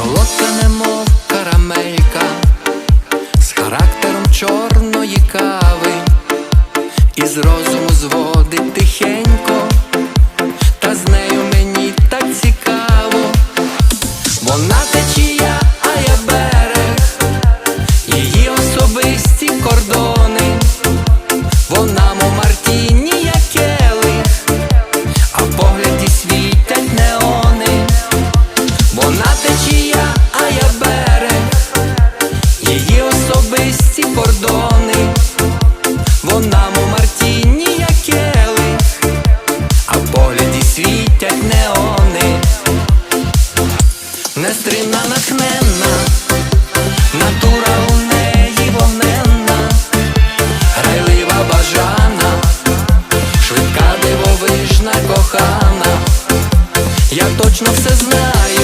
солодка, немов карамелька, з характером чорної кави, і з розуму зводить тихенько, та з нею мені так цікаво. Вона течія, а я берег, її особисті кордони, вона течія, а я берег, її особисті кордони, вона Мартіні, як келих, а в погляді світять неони. Нестримна натхненна, натура у неї вогненна, грайлива бажана, швидка дивовижна кохана, я точно все знаю.